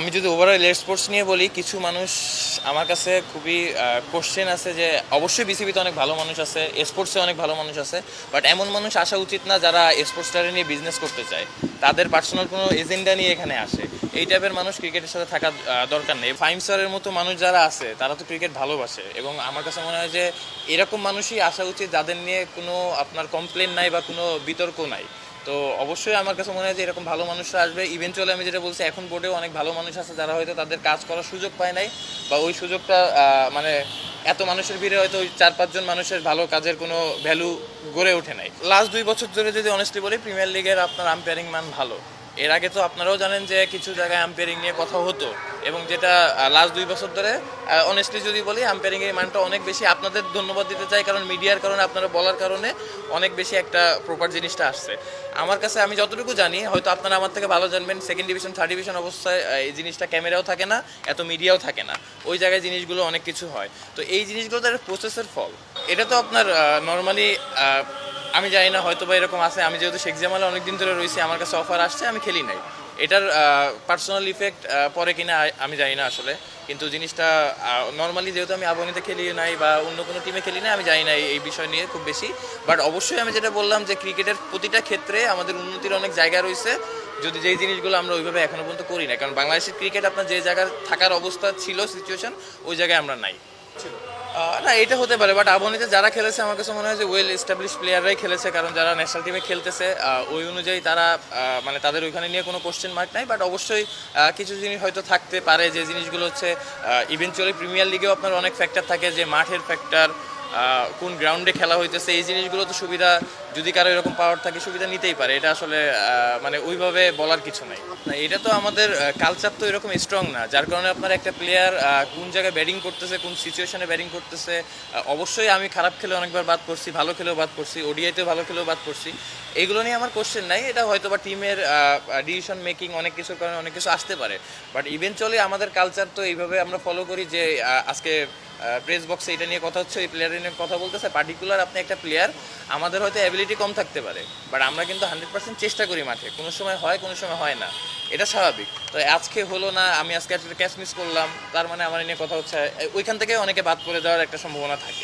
আমি যদি overall sports নিয়ে বলি, কিছু মানুষ আমার কাছে খুবই কোশ্চেন আছে যে অবশ্যই বিসিবিতে অনেক ভালো মানুষ আছে স্পোর্টসে অনেক ভালো মানুষ আছে বাট এমন মানুষ আসা উচিত না যারা স্পোর্টসটারে নিয়ে বিজনেস করতে চায়। তাদের পার্সোনাল কোনো এজেন্ডা নিয়ে এখানে আসে। এই টাইপের মানুষ ক্রিকেটের সাথে থাকা দরকার নেই। ফাইম স্টারের মতো মানুষ যারা আছে, তারা তো ক্রিকেট ভালোবাসে এবং আমার কাছে মনে হয় যে এরকম মানুষই আসা উচিত যাদের নিয়ে কোনো আপনার কমপ্লেন নাই বা কোনো বিতর্ক নাই। তো অবশ্যই আমার কাছে মনে হয় যে এরকম ভালো মানুষরা আসবে। ইভেনচুয়ালি আমি যেটা বলছি, এখন বোর্ডেও অনেক ভালো মানুষ আছে যারা হয়তো তাদের কাজ করার সুযোগ পায় নাই বা ওই সুযোগটা মানে এত মানুষের ভিড়ে হয়তো ওই চার পাঁচজন মানুষের ভালো কাজের কোনো ভ্যালু গড়ে ওঠে নাই। লাস্ট দুই বছর ধরে যদি অনেস্টলি বলি প্রিমিয়ার লিগের আপনার আম্পায়ারিং মান ভালো। এর আগে তো আপনারাও জানেন যে কিছু জায়গায় আম্পায়ারিং নিয়ে কথা হতো এবং যেটা লাস্ট দুই বছর ধরে অনেস্টলি যদি বলি আম্পায়ারিং এর মানটা অনেক বেশি আপনাদের ধন্যবাদ দিতে চাই, কারণ মিডিয়ার কারণে, আপনারা বলার কারণে অনেক বেশি একটা প্রপার জিনিসটা আসছে। আমার কাছে আমি যতটুকু জানি, হয়তো আপনারা আমার থেকে ভালো জানবেন সেকেন্ড ডিভিশন থার্ড ডিভিশন অবস্থায় এই জিনিসটা ক্যামেরাও থাকে না, এত মিডিয়াও থাকে না। ওই জায়গায় জিনিসগুলো অনেক কিছু হয়। তো এই জিনিসগুলো তার প্রসেসের ফল। এটা তো আপনার নর্মালি আমি জানি না হয়তো বা এরকম আছে। আমি যেহেতু শেখ জামালে অনেকদিন ধরে রয়েছি, আমার কাছে অফার আসছে, আমি খেলি নাই। এটার পার্সোনাল ইফেক্ট পরে কিনা, আমি জানি না আসলে। কিন্তু জিনিসটা নর্মালি যেহেতু আমি আবহানিতে খেলি নাই বা অন্য কোনো টিমে খেলি না আমি জানি না এই- বিষয় নিয়ে খুব বেশি। বাট অবশ্যই আমি যেটা বললাম যে ক্রিকেটের প্রতিটা ক্ষেত্রে আমাদের উন্নতির অনেক জায়গা রয়েছে। যদি যেই জিনিসগুলো আমরা ওইভাবে এখনও পর্যন্ত করি না কারণ বাংলাদেশের ক্রিকেট আপনার যে জায়গায় থাকার অবস্থা ছিল সিচুয়েশন ওই জায়গায় আমরা নাই। না, এটা হতে পারে বাট আবহানিতে যারা খেলেছে, আমার কাছে মনে হয় যে ওয়েল এস্টাবলিশ প্লেয়াররাই খেলেছে, কারণ যারা ন্যাশনাল টিমে খেলতেছে ওই অনুযায়ী তারা মানে তাদের ওইখানে নিয়ে কোনো কোশ্চেন মার্ক নাই বাট অবশ্যই কিছু জিনিস হয়তো থাকতে পারে, যে জিনিসগুলো হচ্ছে ইভেনচুয়ালি প্রিমিয়ার লিগেও আপনার অনেক ফ্যাক্টর থাকে, যে মাঠের ফ্যাক্টর কোন গ্রাউন্ডে খেলা হইতেছে, এই জিনিসগুলো তো সুবিধা, যদি কারও এরকম পাওয়ার থাকে, সুবিধা নিতেই পারে। এটা আসলে মানে ওইভাবে বলার কিছু নাই। এটা তো আমাদের কালচার তো এরকম স্ট্রং না, যার কারণে আপনার একটা প্লেয়ার কোন জায়গায় ব্যাটিং করতেছে, কোন সিচুয়েশনে ব্যাটিং করতেছে অবশ্যই আমি খারাপ খেলে অনেকবার বাদ করছি ভালো খেলেও বাদ করছি ওডিআইতেও ভালো খেলেও বাদ করছি এগুলো নিয়ে আমার কোশ্চেন নাই, এটা হয়তো বা টিমের ডিসিশন মেকিং অনেক কিছুর কারণে অনেক কিছু আসতে পারে। বাট ইভেনচুয়ালি আমাদের কালচার তো এইভাবে আমরা ফলো করি যে আজকে প্রেস বক্সে এটা নিয়ে কথা হচ্ছে, ওই প্লেয়ারের নিয়ে কথা বলতেছে। পার্টিকুলার আপনি একটা প্লেয়ার আমাদের হয়তো অ্যাবিলিটি কম থাকতে পারে বাট আমরা কিন্তু হান্ড্রেড পার্সেন্ট চেষ্টা করি মাঠে। কোনো সময় হয়, কোনো সময় হয় না। এটা স্বাভাবিক। তো আজকে হলো না, আমি আজকে একটা ক্যাচ মিস করলাম, তার মানে আমার নিয়ে কথা হচ্ছে, ওইখান থেকে অনেকে বাদ পড়ে যাওয়ার একটা সম্ভাবনা থাকে।